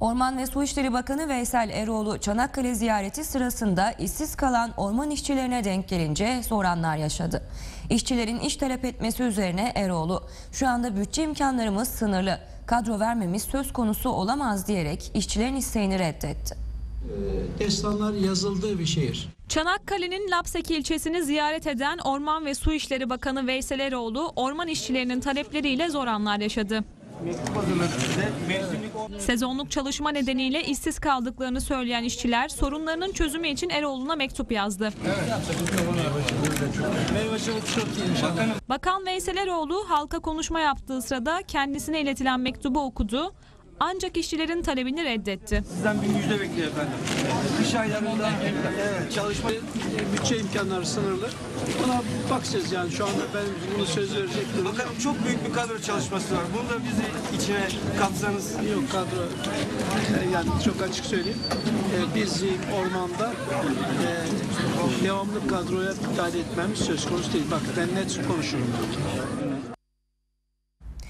Orman ve Su İşleri Bakanı Veysel Eroğlu Çanakkale ziyareti sırasında işsiz kalan orman işçilerine denk gelince soranlar yaşadı. İşçilerin iş talep etmesi üzerine Eroğlu, şu anda bütçe imkanlarımız sınırlı, kadro vermemiz söz konusu olamaz diyerek işçilerin isteğini reddetti. destanlar yazıldığı bir şehir. Çanakkale'nin Lapseki ilçesini ziyaret eden Orman ve Su İşleri Bakanı Veysel Eroğlu, orman işçilerinin talepleriyle zor anlar yaşadı. Sezonluk çalışma nedeniyle işsiz kaldıklarını söyleyen işçiler sorunlarının çözümü için Eroğlu'na mektup yazdı. Bakan Veysel Eroğlu halka konuşma yaptığı sırada kendisine iletilen mektubu okudu. Ancak işçilerin talebini reddetti. Sizden bir müjde bekliyor efendim. Kış aylarında evet, çalışma Bütçe imkanları sınırlı. Ona bakacağız yani şu anda ben bunu söz verecek durumda Bakalım çok büyük bir kadro çalışması var. Bunu da bizi içine katsanız yok kadro. e, Yani çok açık söyleyeyim. E, Biz ormanda e, devamlı kadroya müdahale etmemiz söz konusu değil. Bak ben net konuşurum.